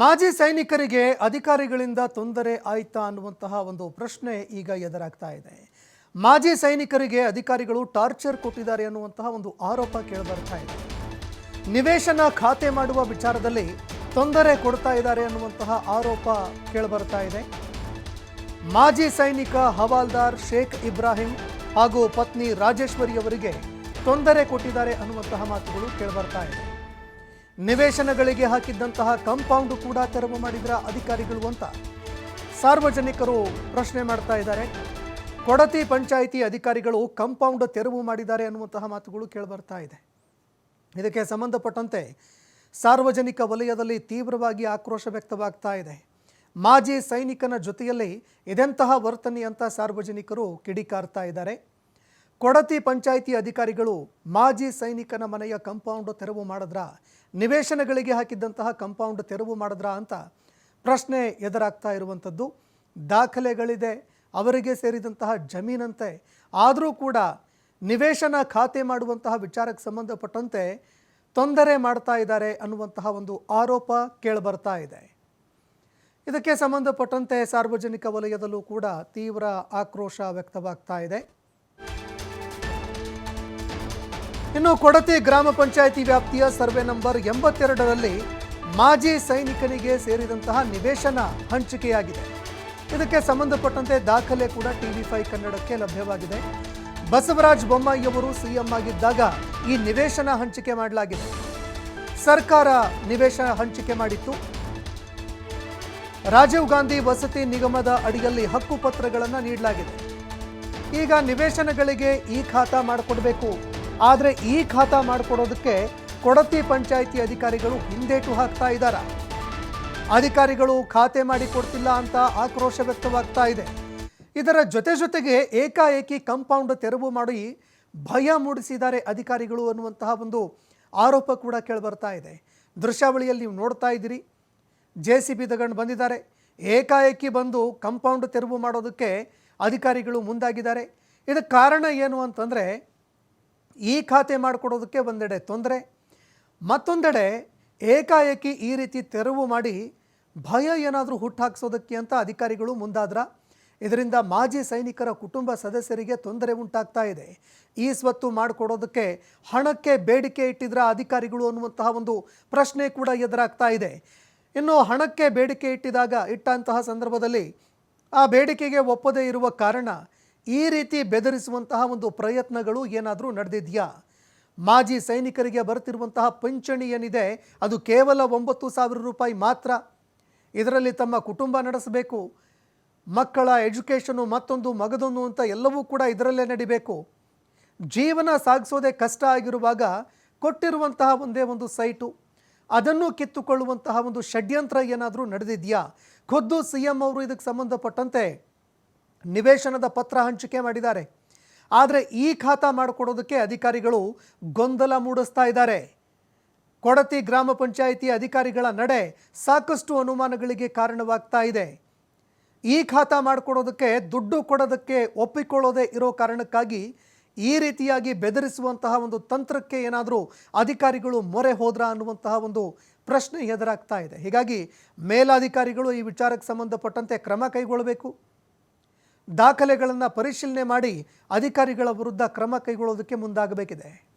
ಮಾಜಿ ಸೈನಿಕರಿಗೆ ಅಧಿಕಾರಿಗಳಿಂದ ತೊಂದರೆ ಆಯ್ತಾ ಅನ್ನುವಂತಹ ಒಂದು ಪ್ರಶ್ನೆ ಈಗ ಎದುರಾಗ್ತಾ ಇದೆ. ಮಾಜಿ ಸೈನಿಕರಿಗೆ ಅಧಿಕಾರಿಗಳು ಟಾರ್ಚರ್ ಕೊಟ್ಟಿದ್ದಾರೆ ಅನ್ನುವಂತಹ ಒಂದು ಆರೋಪ ಕೇಳಿಬರ್ತಾ ಇದೆ. ನಿವೇಶನ ಖಾತೆ ಮಾಡುವ ವಿಚಾರದಲ್ಲಿ ತೊಂದರೆ ಕೊಡ್ತಾ ಇದ್ದಾರೆ ಅನ್ನುವಂತಹ ಆರೋಪ ಕೇಳಿಬರ್ತಾ ಇದೆ. ಮಾಜಿ ಸೈನಿಕ ಹವಾಲ್ದಾರ್ ಶೇಖ್ ಇಬ್ರಾಹಿಂ ಹಾಗೂ ಪತ್ನಿ ರಾಜೇಶ್ವರಿ ಅವರಿಗೆ ತೊಂದರೆ ಕೊಟ್ಟಿದ್ದಾರೆ ಅನ್ನುವಂತಹ ಮಾತುಗಳು ಕೇಳಿಬರ್ತಾ ಇದೆ. ನಿವೇಶನಗಳಿಗೆ ಹಾಕಿದ್ದಂತಹ ಕಂಪೌಂಡ್ ಕೂಡ ತೆರವು ಮಾಡಿದ್ರ ಅಧಿಕಾರಿಗಳು ಅಂತ ಸಾರ್ವಜನಿಕರು ಪ್ರಶ್ನೆ ಮಾಡ್ತಾ ಇದ್ದಾರೆ. ಕೊಡತಿ ಪಂಚಾಯಿತಿ ಅಧಿಕಾರಿಗಳು ಕಂಪೌಂಡ್ ತೆರವು ಮಾಡಿದ್ದಾರೆ ಅನ್ನುವಂತಹ ಮಾತುಗಳು ಕೇಳಿಬರ್ತಾ ಇದೆ. ಇದಕ್ಕೆ ಸಂಬಂಧಪಟ್ಟಂತೆ ಸಾರ್ವಜನಿಕ ವಲಯದಲ್ಲಿ ತೀವ್ರವಾಗಿ ಆಕ್ರೋಶ ವ್ಯಕ್ತವಾಗ್ತಾ ಇದೆ. ಮಾಜಿ ಸೈನಿಕನ ಜೊತೆಯಲ್ಲಿ ಇದೆಂತಹ ವರ್ತನೆ ಅಂತ ಸಾರ್ವಜನಿಕರು ಕಿಡಿಕಾರ್ತಾ ಇದ್ದಾರೆ. ಕೊಡತಿ ಪಂಚಾಯಿತಿ ಅಧಿಕಾರಿಗಳು ಮಾಜಿ ಸೈನಿಕನ ಮನೆಯ ಕಂಪೌಂಡ್ ತೆರವು ಮಾಡಿದ್ರ? ನಿವೇಶನಗಳಿಗೆ ಹಾಕಿದ್ದಂತಹ ಕಂಪೌಂಡ್ ತೆರವು ಮಾಡಿದ್ರ ಅಂತ ಪ್ರಶ್ನೆ ಎದುರಾಗ್ತಾ ಇರುವಂಥದ್ದು. ದಾಖಲೆಗಳಿದೆ, ಅವರಿಗೆ ಸೇರಿದಂತಹ ಜಮೀನಂತೆ. ಆದರೂ ಕೂಡ ನಿವೇಶನ ಖಾತೆ ಮಾಡುವಂತಹ ವಿಚಾರಕ್ಕೆ ಸಂಬಂಧಪಟ್ಟಂತೆ ತೊಂದರೆ ಮಾಡ್ತಾ ಇದ್ದಾರೆ ಅನ್ನುವಂತಹ ಒಂದು ಆರೋಪ ಕೇಳಿಬರ್ತಾ ಇದೆ. ಇದಕ್ಕೆ ಸಂಬಂಧಪಟ್ಟಂತೆ ಸಾರ್ವಜನಿಕ ವಲಯದಲ್ಲೂ ಕೂಡ ತೀವ್ರ ಆಕ್ರೋಶ ವ್ಯಕ್ತವಾಗ್ತಾ ಇದೆ. ಇನ್ನು ಕೊಡತಿ ಗ್ರಾಮ ಪಂಚಾಯಿತಿ ವ್ಯಾಪ್ತಿಯ ಸರ್ವೆ ನಂಬರ್ ಎಂಬತ್ತೆರಡರಲ್ಲಿ ಮಾಜಿ ಸೈನಿಕನಿಗೆ ಸೇರಿದಂತಹ ನಿವೇಶನ ಹಂಚಿಕೆಯಾಗಿದೆ. ಇದಕ್ಕೆ ಸಂಬಂಧಪಟ್ಟಂತೆ ದಾಖಲೆ ಕೂಡ ಟಿವಿ ಫೈವ್ ಕನ್ನಡಕ್ಕೆ ಲಭ್ಯವಾಗಿದೆ. ಬಸವರಾಜ ಬೊಮ್ಮಾಯಿಯವರು ಸಿಎಂ ಆಗಿದ್ದಾಗ ಈ ನಿವೇಶನ ಹಂಚಿಕೆ ಮಾಡಲಾಗಿದೆ. ಸರ್ಕಾರ ನಿವೇಶನ ಹಂಚಿಕೆ ಮಾಡಿತ್ತು. ರಾಜೀವ್ ಗಾಂಧಿ ವಸತಿ ನಿಗಮದ ಅಡಿಯಲ್ಲಿ ಹಕ್ಕುಪತ್ರಗಳನ್ನು ನೀಡಲಾಗಿದೆ. ಈಗ ನಿವೇಶನಗಳಿಗೆ ಈ ಖಾತಾ ಮಾಡಿಕೊಡ್ಬೇಕು. ಆದರೆ ಈ ಖಾತಾ ಮಾಡಿಕೊಡೋದಕ್ಕೆ ಕೊಡತಿ ಪಂಚಾಯಿತಿ ಅಧಿಕಾರಿಗಳು ಹಿಂದೇಟು ಹಾಕ್ತಾ ಇದ್ದಾರೆ? ಅಧಿಕಾರಿಗಳು ಖಾತೆ ಮಾಡಿ ಕೊಡ್ತಿಲ್ಲ ಅಂತ ಆಕ್ರೋಶ ವ್ಯಕ್ತವಾಗ್ತಾ ಇದೆ. ಇದರ ಜೊತೆ ಜೊತೆಗೆ ಏಕಾಏಕಿ ಕಂಪೌಂಡ್ ತೆರವು ಮಾಡಿ ಭಯ ಮೂಡಿಸಿದ್ದಾರೆ ಅಧಿಕಾರಿಗಳು ಅನ್ನುವಂತಹ ಒಂದು ಆರೋಪ ಕೂಡ ಕೇಳಿಬರ್ತಾ ಇದೆ. ದೃಶ್ಯಾವಳಿಯಲ್ಲಿ ನೀವು ನೋಡ್ತಾ ಇದ್ದೀರಿ. ಜೆ ಸಿ ಬಿ ತಗೊಂಡು ಬಂದಿದ್ದಾರೆ. ಏಕಾಏಕಿ ಬಂದು ಕಂಪೌಂಡ್ ತೆರವು ಮಾಡೋದಕ್ಕೆ ಅಧಿಕಾರಿಗಳು ಮುಂದಾಗಿದ್ದಾರೆ. ಇದಕ್ಕೆ ಕಾರಣ ಏನು ಅಂತಂದರೆ ಈ ಖಾತೆ ಮಾಡಿಕೊಡೋದಕ್ಕೆ ಒಂದೆಡೆ ತೊಂದರೆ, ಮತ್ತೊಂದೆಡೆ ಏಕಾಏಕಿ ಈ ರೀತಿ ತೆರವು ಮಾಡಿ ಭಯ ಏನಾದರೂ ಹುಟ್ಟಾಕ್ಸೋದಕ್ಕೆ ಅಂತ ಅಧಿಕಾರಿಗಳು ಮುಂದಾದ್ರ. ಇದರಿಂದ ಮಾಜಿ ಸೈನಿಕರ ಕುಟುಂಬ ಸದಸ್ಯರಿಗೆ ತೊಂದರೆ ಉಂಟಾಗ್ತಾ ಇದೆ. ಈ ಸ್ವತ್ತು ಮಾಡಿಕೊಡೋದಕ್ಕೆ ಹಣಕ್ಕೆ ಬೇಡಿಕೆ ಇಟ್ಟಿದ್ರ ಅಧಿಕಾರಿಗಳು ಅನ್ನುವಂತಹ ಒಂದು ಪ್ರಶ್ನೆ ಕೂಡ ಎದುರಾಗ್ತಾ ಇದೆ. ಇನ್ನು ಹಣಕ್ಕೆ ಬೇಡಿಕೆ ಇಟ್ಟಿದಾಗ ಇಟ್ಟಂತಹ ಸಂದರ್ಭದಲ್ಲಿ ಆ ಬೇಡಿಕೆಗೆ ಒಪ್ಪದೇ ಇರುವ ಕಾರಣ ಈ ರೀತಿ ಬೆದರಿಸುವಂತಹ ಒಂದು ಪ್ರಯತ್ನಗಳು ಏನಾದರೂ ನಡೆದಿದೆಯಾ? ಮಾಜಿ ಸೈನಿಕರಿಗೆ ಬರುತ್ತಿರುವಂತಹ ಪಿಂಚಣಿ ಏನಿದೆ, ಅದು ಕೇವಲ ಒಂಬತ್ತು ಸಾವಿರ ರೂಪಾಯಿ ಮಾತ್ರ. ಇದರಲ್ಲಿ ತಮ್ಮ ಕುಟುಂಬ ನಡೆಸಬೇಕು. ಮಕ್ಕಳ ಎಜುಕೇಷನು ಮತ್ತೊಂದು ಮಗದೊಂದು ಅಂತ ಎಲ್ಲವೂ ಕೂಡ ಇದರಲ್ಲೇ ನಡಿಬೇಕು. ಜೀವನ ಸಾಗಿಸೋದೇ ಕಷ್ಟ ಆಗಿರುವಾಗ ಕೊಟ್ಟಿರುವಂತಹ ಒಂದೇ ಒಂದು ಸೈಟು. ಅದನ್ನು ಕಿತ್ತುಕೊಳ್ಳುವಂತಹ ಒಂದು ಷಡ್ಯಂತ್ರ ಏನಾದರೂ ನಡೆದಿದೆಯಾ? ಖುದ್ದು ಸಿ ಎಂ ಅವರು ಇದಕ್ಕೆ ಸಂಬಂಧಪಟ್ಟಂತೆ ನಿವೇಶನದ ಪತ್ರ ಹಂಚಿಕೆ ಮಾಡಿದ್ದಾರೆ. ಆದರೆ ಈ ಖಾತಾ ಮಾಡಿಕೊಡೋದಕ್ಕೆ ಅಧಿಕಾರಿಗಳು ಗೊಂದಲ ಮೂಡಿಸ್ತಾ ಇದ್ದಾರೆ. ಕೊಡತಿ ಗ್ರಾಮ ಪಂಚಾಯಿತಿ ಅಧಿಕಾರಿಗಳ ನಡೆ ಸಾಕಷ್ಟು ಅನುಮಾನಗಳಿಗೆ ಕಾರಣವಾಗ್ತಾ ಇದೆ. ಈ ಖಾತಾ ಮಾಡಿಕೊಡೋದಕ್ಕೆ ದುಡ್ಡು ಕೊಡೋದಕ್ಕೆ ಒಪ್ಪಿಕೊಳ್ಳೋದೇ ಇರೋ ಕಾರಣಕ್ಕಾಗಿ ಈ ರೀತಿಯಾಗಿ ಬೆದರಿಸುವಂತಹ ಒಂದು ತಂತ್ರಕ್ಕೆ ಏನಾದರೂ ಅಧಿಕಾರಿಗಳು ಮೊರೆ ಹೋದ್ರ ಅನ್ನುವಂತಹ ಒಂದು ಪ್ರಶ್ನೆ ಎದುರಾಗ್ತಾ ಇದೆ. ಹೀಗಾಗಿ ಮೇಲಾಧಿಕಾರಿಗಳು ಈ ವಿಚಾರಕ್ಕೆ ಸಂಬಂಧಪಟ್ಟಂತೆ ಕ್ರಮ ಕೈಗೊಳ್ಳಬೇಕು. ದಾಖಲೆಗಳನ್ನು ಪರಿಶೀಲನೆ ಮಾಡಿ ಅಧಿಕಾರಿಗಳ ವಿರುದ್ಧ ಕ್ರಮ ಕೈಗೊಳ್ಳೋದಕ್ಕೆ ಮುಂದಾಗಬೇಕಿದೆ.